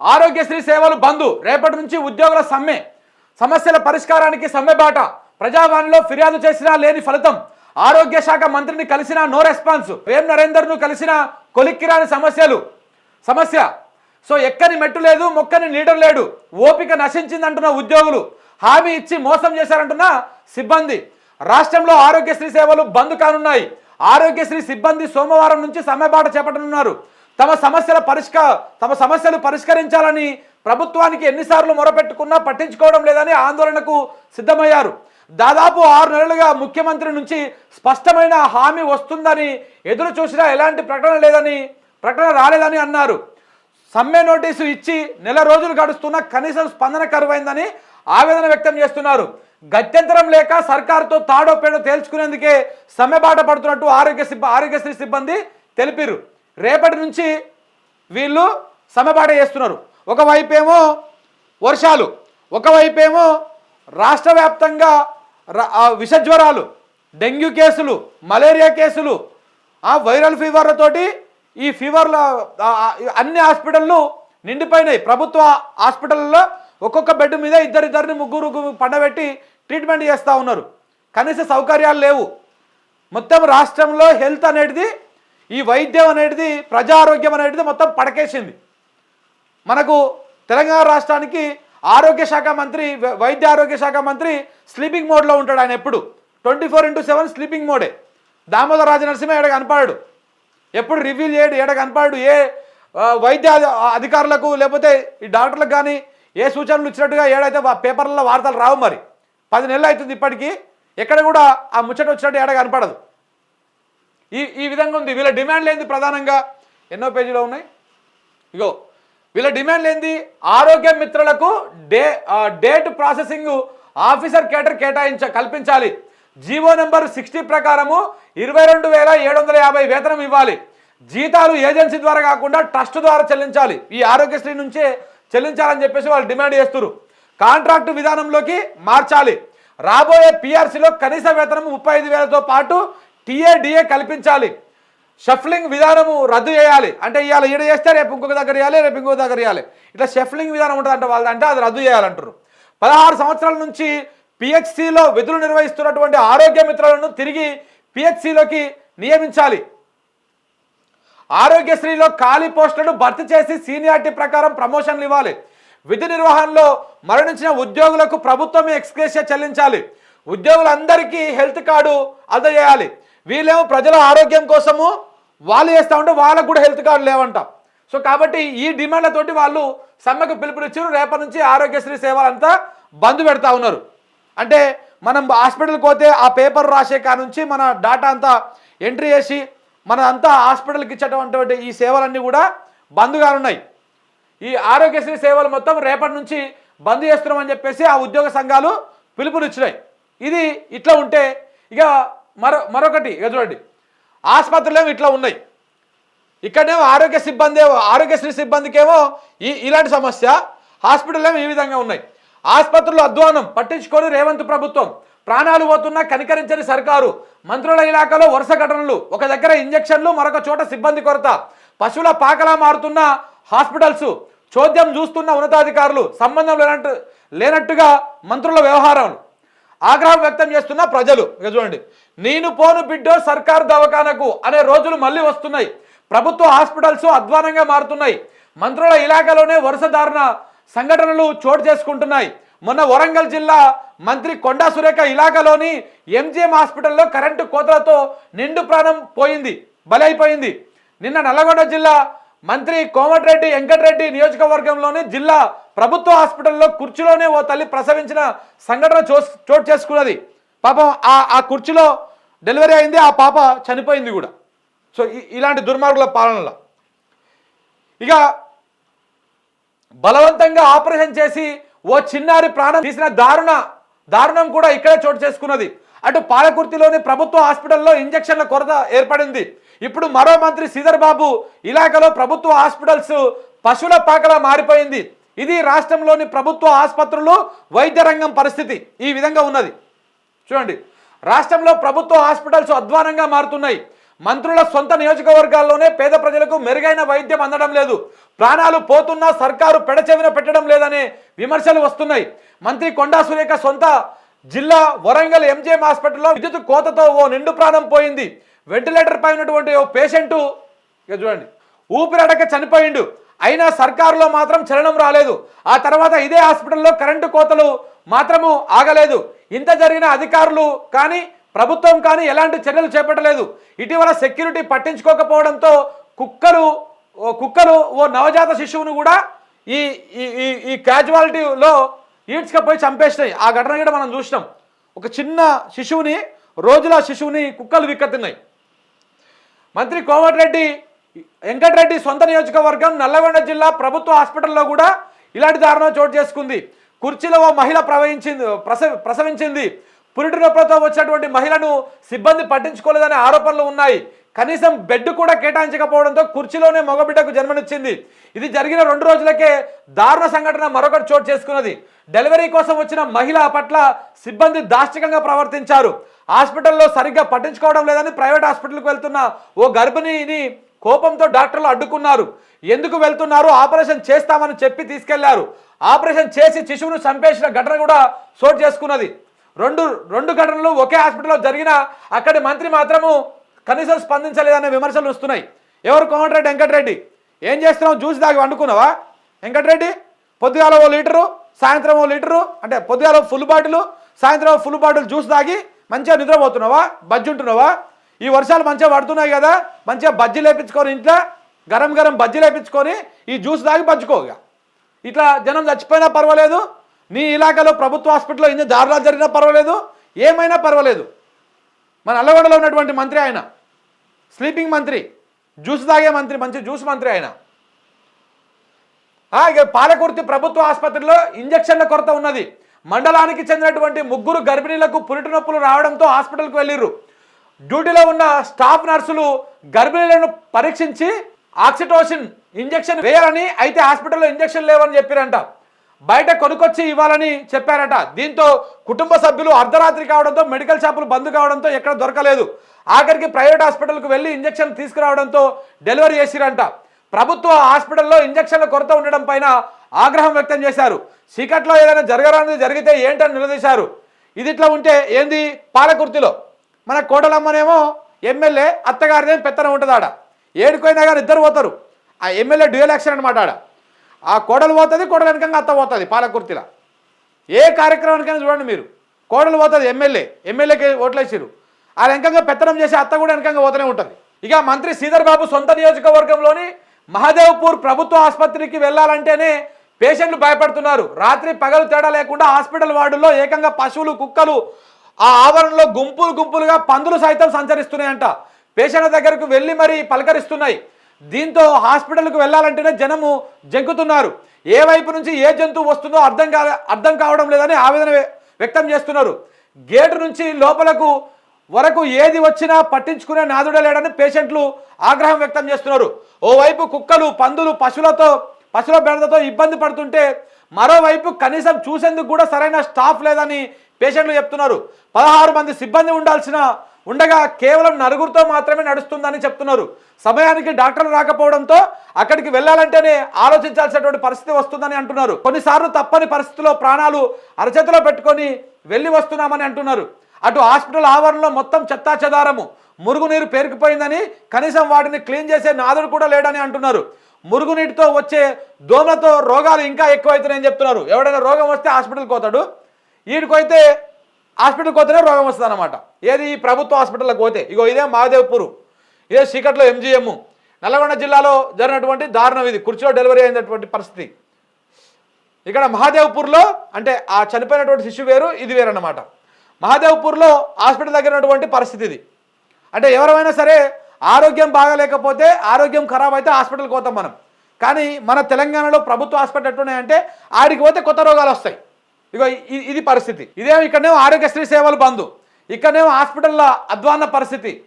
ఆరోగ్యశ్రీ సేవలు బంద్. రేపటి నుంచి ఉద్యోగుల సమ్మె. సమస్యల పరిష్కారానికి సమ్మె బాట. ప్రజావాణిలో ఫిర్యాదు చేసినా లేని ఫలితం. ఆరోగ్య శాఖ మంత్రిని కలిసినా నో రెస్పాన్స్. వేం నరేందర్ను కలిసిన కొలిక్కిరాని సమస్యలు. సమస్య. సో ఎక్కని మెట్టు లేదు మొక్కని నీడర్ లేడు. ఓపిక నశించిందంటున్న ఉద్యోగులు. హామీ ఇచ్చి మోసం చేశారంటున్న సిబ్బంది. రాష్ట్రంలో ఆరోగ్యశ్రీ సేవలు బంద్ కానున్నాయి. ఆరోగ్యశ్రీ సిబ్బంది సోమవారం నుంచి సమ్మెబాట చేపట్టనున్నారు. తమ సమస్యల పరిష్క తమ సమస్యలు పరిష్కరించాలని ప్రభుత్వానికి ఎన్నిసార్లు మొరపెట్టుకున్నా పట్టించుకోవడం లేదని ఆందోళనకు సిద్ధమయ్యారు. దాదాపు ఆరు నెలలుగా ముఖ్యమంత్రి నుంచి స్పష్టమైన హామీ వస్తుందని ఎదురు చూసినా ఎలాంటి ప్రకటన లేదని ప్రకటన రాలేదని అన్నారు. సమ్మె నోటీసు ఇచ్చి నెల రోజులు గడుస్తున్న కనీసం స్పందన కరువైందని ఆవేదన వ్యక్తం చేస్తున్నారు. గత్యంతరం లేక సర్కారుతో తాడో పేడో తేల్చుకునేందుకే సమ్మె బాట పడుతున్నట్టు ఆరోగ్య సిబ్బ ఆరోగ్యశ్రీ సిబ్బంది తెలిపారు. రేపటి నుంచి వీళ్ళు సమబాట చేస్తున్నారు. ఒకవైపేమో వర్షాలు ఒకవైపేమో రాష్ట్ర వ్యాప్తంగా విషజ్వరాలు విష జ్వరాలు డెంగ్యూ కేసులు మలేరియా కేసులు ఆ వైరల్ ఫీవర్లతోటి ఈ ఫీవర్ల అన్ని హాస్పిటళ్ళు నిండిపోయినాయి. ప్రభుత్వ హాస్పిటల్లో ఒక్కొక్క బెడ్ మీద ఇద్దరిద్దరిని ముగ్గురు పండబెట్టి ట్రీట్మెంట్ చేస్తూ ఉన్నారు. కనీస సౌకర్యాలు లేవు. మొత్తం రాష్ట్రంలో హెల్త్ అనేది ఈ వైద్యం అనేది ప్రజారోగ్యం అనేది మొత్తం పడకేసింది. మనకు తెలంగాణ రాష్ట్రానికి ఆరోగ్య శాఖ మంత్రి వైద్య ఆరోగ్య శాఖ మంత్రి స్లీపింగ్ మోడ్లో ఉంటాడు ఆయన ఎప్పుడు. Twenty four into seven sleeping మోడే. Damodara Raja Narasimha ఏడ కనపడాడు. ఎప్పుడు రివ్యూ చేయడు ఏడ కనపడాడు. ఏ వైద్య అధికారులకు లేకపోతే ఈ డాక్టర్లకు కానీ ఏ సూచనలు ఇచ్చినట్టుగా ఏడైతే పేపర్లలో వార్తలు రావు మరి. పది నెలలు అవుతుంది ఇప్పటికీ. ఎక్కడ కూడా ఆ ముచ్చట వచ్చినట్టు ఏడ కనపడదు. ఈ ఈ విధంగా ఉంది. వీళ్ళ డిమాండ్ లేనిది ప్రధానంగా ఎన్నో పేజీలో ఉన్నాయి. ఇగో వీళ్ళ డిమాండ్ లేనిది ఆరోగ్య మిత్రులకు డే డేట్ ప్రాసెసింగ్ ఆఫీసర్ కేటర్ కేటాయించ కల్పించాలి. జీవో నెంబర్ సిక్స్టీ ప్రకారము ఇరవై రెండు వేల ఏడు వందల యాభై వేతనం ఇవ్వాలి. జీతాలు ఏజెన్సీ ద్వారా కాకుండా ట్రస్ట్ ద్వారా చెల్లించాలి. ఈ ఆరోగ్యశ్రీ నుంచే చెల్లించాలని చెప్పేసి వాళ్ళు డిమాండ్ చేస్తున్నారు కాంట్రాక్టు విధానంలోకి మార్చాలి. రాబోయే పిఆర్సీలో కనీస వేతనం ముప్పై ఐదు వేలతో పాటు టీఏడిఏ కల్పించాలి. షఫ్లింగ్ విధానము రద్దు చేయాలి. అంటే ఇవాళ ఈడ చేస్తే రేపు ఇంకొక దగ్గర ఇవ్వాలి రేపు ఇంకొక దగ్గర ఇవ్వాలి ఇట్లా షఫ్లింగ్ విధానం ఉంటుంది అంటే అంటే అది రద్దు చేయాలంటారు పదహారు సంవత్సరాల నుంచి పిహెచ్సిలో విధులు నిర్వహిస్తున్నటువంటి ఆరోగ్య మిత్రులను తిరిగి పిహెచ్సిలోకి నియమించాలి. ఆరోగ్యశ్రీలో ఖాళీ పోస్టులను భర్తీ చేసి సీనియారిటీ ప్రకారం ప్రమోషన్లు ఇవ్వాలి. విధి నిర్వహణలో మరణించిన ఉద్యోగులకు ప్రభుత్వం ఎక్స్గ్రేషియా చెల్లించాలి. ఉద్యోగులందరికీ హెల్త్ కార్డు అందజేయాలి. వీళ్ళేమో ప్రజల ఆరోగ్యం కోసము వాళ్ళు చేస్తూ ఉంటే వాళ్ళకు కూడా హెల్త్ కార్డు లేవంట. సో కాబట్టి ఈ డిమాండ్లతోటి వాళ్ళు సమ్మెకు పిలుపునిచ్చారు. రేపటి నుంచి ఆరోగ్యశ్రీ సేవలంతా బంద్ పెడతా ఉన్నారు. అంటే మనం హాస్పిటల్కి పోతే ఆ పేపర్ రాసే కా నుంచి మన డాటా అంతా ఎంట్రీ చేసి మన అంతా హాస్పిటల్కి ఇచ్చేటటువంటి ఈ సేవలన్నీ కూడా బంద్గా ఉన్నాయి ఈ ఆరోగ్యశ్రీ సేవలు మొత్తం రేపటి నుంచి బంద్ చేస్తున్నామని చెప్పేసి ఆ ఉద్యోగ సంఘాలు పిలుపునిచ్చినాయి. ఇది ఇట్లా ఉంటే ఇక మరో మరొకటి ఇక చూడండి. ఆసుపత్రులు ఇట్లా ఉన్నాయి. ఇక్కడేమో ఆరోగ్య సిబ్బంది ఆరోగ్యశ్రీ సిబ్బందికేమో ఈ ఇలాంటి సమస్య హాస్పిటల్లో ఈ విధంగా ఉన్నాయి. ఆసుపత్రులు అధ్వానం పట్టించుకొని రేవంత్ ప్రభుత్వం. ప్రాణాలు పోతున్నా కనికరించని సర్కారు. మంత్రుల ఇలాకాలో వరుస ఘటనలు. ఒక దగ్గర ఇంజక్షన్లు మరొక చోట సిబ్బంది కొరత. పశువుల పాకలా మారుతున్న హాస్పిటల్స్. చోద్యం చూస్తున్న ఉన్నతాధికారులు. సంబంధం లేనట్టు లేనట్టుగా మంత్రుల వ్యవహారాలు. ఆగ్రహం వ్యక్తం చేస్తున్న ప్రజలు. ఇక చూడండి. నేను పోను బిడ్డో సర్కారు దవాఖానకు అనే రోజులు మళ్ళీ వస్తున్నాయి. ప్రభుత్వ హాస్పిటల్స్ అధ్వానంగా మారుతున్నాయి. మంత్రుల ఇలాకాలోనే వరుస దారుణ సంఘటనలు చోటు చేసుకుంటున్నాయి. మొన్న వరంగల్ జిల్లా మంత్రి కొండా సురేఖ ఇలాకాలోని ఎంజిఎం హాస్పిటల్లో కరెంటు కోతలతో నిండు ప్రాణం పోయింది. బలైపోయింది. నిన్న నల్లగొండ జిల్లా మంత్రి కోమటిరెడ్డి వెంకటరెడ్డి నియోజకవర్గంలోని జిల్లా ప్రభుత్వ హాస్పిటల్లో కుర్చీలోనే ఓ తల్లి ప్రసవించిన సంఘటన చో చోటు చేసుకున్నది. పాపం ఆ ఆ కుర్చీలో డెలివరీ అయింది ఆ పాప చనిపోయింది కూడా. సో ఇలాంటి దుర్మార్గుల పాలనలో. ఇక బలవంతంగా ఆపరేషన్ చేసి ఓ చిన్నారి ప్రాణం తీసిన దారుణ దారుణం కూడా ఇక్కడే చోటు చేసుకున్నది. అటు పాలకుర్తిలోని ప్రభుత్వ హాస్పిటల్లో ఇంజక్షన్ల కొరత ఏర్పడింది. ఇప్పుడు మరో మంత్రి శ్రీధర్ బాబు ఇలాకలో ప్రభుత్వ హాస్పిటల్స్ పశువుల పాకలా మారిపోయింది. ఇది రాష్ట్రంలోని ప్రభుత్వ ఆసుపత్రులు వైద్య రంగం పరిస్థితి ఈ విధంగా ఉన్నది. చూడండి రాష్ట్రంలో ప్రభుత్వ హాస్పిటల్స్ అధ్వానంగా మారుతున్నాయి. మంత్రుల సొంత నియోజకవర్గాల్లోనే పేద ప్రజలకు మెరుగైన వైద్యం అందడం లేదు. ప్రాణాలు పోతున్నా సర్కారు పెడచెవిన పెట్టడం లేదనే విమర్శలు వస్తున్నాయి. మంత్రి కొండా సురేఖ సొంత జిల్లా వరంగల్ ఎంజిఎం హాస్పిటల్లో విద్యుత్ కోతతో ఓ నిండు ప్రాణం పోయింది. వెంటిలేటర్ పై ఉన్నటువంటి ఓ పేషెంటు ఇక చూడండి ఊపిరడక చనిపోయిండు. అయినా సర్కారులో మాత్రం చలనం రాలేదు. ఆ తర్వాత ఇదే హాస్పిటల్లో కరెంటు కోతలు మాత్రము ఆగలేదు. ఇంత జరిగిన అధికారులు కానీ ప్రభుత్వం కానీ ఎలాంటి చర్యలు చేపట్టలేదు. ఇటీవల సెక్యూరిటీ పట్టించుకోకపోవడంతో కుక్కలు ఓ కుక్కలు ఓ నవజాత శిశువును కూడా ఈ ఈ ఈ- ఈ క్యాజువాలిటీలో ఈడ్చుకపోయి చంపేసినాయి. ఆ ఘటన కూడా మనం చూసినాం. ఒక చిన్న శిశువుని రోజుల శిశువుని కుక్కలు విక్కతున్నాయి. మంత్రి కోమటిరెడ్డి వెంకటరెడ్డి సొంత నియోజకవర్గం నల్లగొండ జిల్లా ప్రభుత్వ హాస్పిటల్లో కూడా ఇలాంటి దారుణం చోటు చేసుకుంది. కుర్చీలో ఓ మహిళ ప్రవహించింది ప్రసవ ప్రసవించింది. పురిటి నొప్పులతో వచ్చినటువంటి మహిళను సిబ్బంది పట్టించుకోలేదనే ఆరోపణలు ఉన్నాయి. కనీసం బెడ్ కూడా కేటాయించకపోవడంతో కుర్చీలోనే మగబిడ్డకు జన్మనిచ్చింది. ఇది జరిగిన రెండు రోజులకే దారుణ సంఘటన మరొకటి చోటు చేసుకున్నది. డెలివరీ కోసం వచ్చిన మహిళ పట్ల సిబ్బంది దాష్టికంగా ప్రవర్తించారు. హాస్పిటల్లో సరిగ్గా పట్టించుకోవడం లేదని ప్రైవేట్ హాస్పిటల్కి వెళ్తున్న ఓ గర్భిణిని కోపంతో డాక్టర్లు అడ్డుకున్నారు. ఎందుకు వెళ్తున్నారు? ఆపరేషన్ చేస్తామని చెప్పి తీసుకెళ్ళారు. ఆపరేషన్ చేసి శిశువును చంపేసిన ఘటన కూడా చోటు చేసుకున్నది. రెండు రెండు ఘటనలు ఒకే హాస్పిటల్లో జరిగిన అక్కడి మంత్రి మాత్రము కనీసం స్పందించలేదనే విమర్శలు వస్తున్నాయి. ఎవరు కోమటిరెడ్డి వెంకటరెడ్డి? ఏం చేస్తున్నావు? జ్యూస్ దాగి వండుకున్నావా? వెంకటరెడ్డి పొద్దుగాల ఓ లీటరు సాయంత్రం ఓ లీటరు అంటే పొద్దుగాల ఫుల్ బాటిల్ సాయంత్రం ఫుల్ బాటిల్ జ్యూస్ తాగి మంచిగా నిద్రపోతున్నావా? బజ్జి ఉంటున్నావా? ఈ వర్షాలు మంచిగా పడుతున్నాయి కదా మంచిగా బజ్జీ లేపించుకొని ఇంట్లో గరం గరం బజ్జీ లేపించుకొని ఈ జ్యూస్ తాగి పంచుకోగా ఇట్లా జనం చచ్చిపోయినా పర్వాలేదు నీ ఇలాకాలో ప్రభుత్వ హాస్పిటల్లో ఇన్ని దారుణాలు జరిగినా పర్వాలేదు ఏమైనా పర్వాలేదు. మన అల్లగొండలో ఉన్నటువంటి మంత్రి ఆయన స్లీపింగ్ మంత్రి. జ్యూస్ తాగే మంత్రి మంచి జ్యూస్ మంత్రి ఆయన. ఇక పాలకుర్తి ప్రభుత్వ ఆసుపత్రిలో ఇంజక్షన్ల కొరత ఉన్నది. మండలానికి చెందినటువంటి ముగ్గురు గర్భిణీలకు పురిటి నొప్పులు రావడంతో హాస్పిటల్కి వెళ్ళిర్రు. డ్యూటీలో ఉన్న స్టాఫ్ నర్సులు గర్భిణీలను పరీక్షించి ఆక్సిటోసిన్ ఇంజక్షన్ వేయాలని అయితే హాస్పిటల్లో ఇంజెక్షన్ లేవని చెప్పారంట. బయట కొనుకొచ్చి ఇవ్వాలని చెప్పారట. దీంతో కుటుంబ సభ్యులు అర్ధరాత్రి కావడంతో మెడికల్ షాపులు బంద్ కావడంతో ఎక్కడ దొరకలేదు. ఆఖరికి ప్రైవేట్ హాస్పిటల్కి వెళ్ళి ఇంజక్షన్లు తీసుకురావడంతో డెలివరీ చేసిరంట. ప్రభుత్వ హాస్పిటల్లో ఇంజక్షన్ల కొరత ఉండడం పైన ఆగ్రహం వ్యక్తం చేశారు. చీకట్లో ఏదైనా జరగరానిది జరిగితే ఏంటని నిలదీశారు. ఇది ఇట్లా ఉంటే ఏంది? పాలకుర్తిలో. మన కోటలమ్మనేమో ఎమ్మెల్యే అత్తగారిదే పెత్తనం ఉంటుంది ఆడ ఏడుకోయినా కానీ ఇద్దరు పోతారు. ఆ ఎమ్మెల్యే డ్యూయల్ యాక్షన్ అనమాట ఆడ. ఆ కోడలు పోతుంది కోడలు వెనకంగా అత్త పోతుంది పాలకుర్తిలో. ఏ కార్యక్రమానికైనా చూడండి మీరు. కోడలు పోతుంది ఎమ్మెల్యే. ఎమ్మెల్యేకి ఓట్లేసిరు ఆ వెనకంగా పెత్తనం చేసే అత్త కూడా వెనకంగా పోతూనే ఉంటుంది. ఇక మంత్రి శ్రీధర్ బాబు సొంత నియోజకవర్గంలోని మహదేవ్పూర్ ప్రభుత్వ ఆసుపత్రికి వెళ్ళాలంటేనే పేషెంట్లు భయపడుతున్నారు. రాత్రి పగలు తేడా లేకుండా హాస్పిటల్ వార్డుల్లో ఏకంగా పశువులు కుక్కలు ఆ ఆవరణలో గుంపులు గుంపులుగా పందులు సైతం సంచరిస్తున్నాయంట. పేషెంట్ల దగ్గరకు వెళ్ళి మరీ పలకరిస్తున్నాయి. దీంతో హాస్పిటల్కు వెళ్ళాలంటేనే జనము జంకుతున్నారు. ఏ వైపు నుంచి ఏ జంతువు వస్తుందో అర్థం కా అర్థం కావడం లేదని ఆవేదన వ్య- వ్యక్తం చేస్తున్నారు. గేటు నుంచి లోపలకు వరకు ఏది వచ్చినా పట్టించుకునే నాదుడే లేడని పేషెంట్లు ఆగ్రహం వ్యక్తం చేస్తున్నారు. ఓవైపు కుక్కలు పందులు పశువులతో పశువుల బెడదతో ఇబ్బంది పడుతుంటే మరోవైపు కనీసం చూసేందుకు కూడా సరైన స్టాఫ్ లేదని పేషెంట్లు చెప్తున్నారు. పదహారు మంది సిబ్బంది ఉండాల్సిన ఉండగా కేవలం నలుగురితో మాత్రమే నడుస్తుందని చెప్తున్నారు. సమయానికి డాక్టర్లు రాకపోవడంతో అక్కడికి వెళ్ళాలంటేనే ఆలోచించాల్సినటువంటి పరిస్థితి వస్తుందని అంటున్నారు. కొన్నిసార్లు తప్పని పరిస్థితిలో ప్రాణాలు అరచేతిలో పెట్టుకొని వెళ్ళి వస్తున్నామని అంటున్నారు. అటు హాస్పిటల్ ఆవరణలో మొత్తం చెత్తా చెదారము. మురుగునీరు పేరుకుపోయిందని కనీసం వాటిని క్లీన్ చేసే నాదుడు కూడా లేడని అంటున్నారు. మురుగునీటితో వచ్చే దోమలతో రోగాలు ఇంకా ఎక్కువైతున్నాయని చెప్తున్నారు. ఎవడైనా రోగం వస్తే హాస్పిటల్కి పోతాడు. వీడికైతే హాస్పిటల్కి పోతేనే రోగం వస్తుంది అనమాట ఏది ఈ ప్రభుత్వ హాస్పిటల్కి పోతే? ఇగో ఇదే మహాదేవ్పూరు. ఇదే చీకట్లో ఎంజిఎం. నల్లగొండ జిల్లాలో జరిగినటువంటి దారుణం ఇది. కుర్చీలో డెలివరీ అయినటువంటి పరిస్థితి. ఇక్కడ మహాదేవ్పూర్లో అంటే ఆ చనిపోయినటువంటి శిశువు వేరు ఇది వేరు అన్నమాట మహాదేవ్పూర్లో హాస్పిటల్ దగ్గర ఉన్నటువంటి పరిస్థితి ఇది. అంటే ఎవరైనా సరే ఆరోగ్యం బాగాలేకపోతే ఆరోగ్యం ఖరాబ్ అయితే హాస్పిటల్కి పోతాం మనం. కానీ మన తెలంగాణలో ప్రభుత్వ హాస్పిటల్ ఎట్టున్నాయంటే ఆడికి పోతే కొత్త రోగాలు వస్తాయి. ఇగో ఇది పరిస్థితి. ఇదేమో ఇక్కడనేమో ఆరోగ్యశ్రీ సేవలు బంద్. ఇక్కడనేమో హాస్పిటల్లో అధ్వాన్న పరిస్థితి.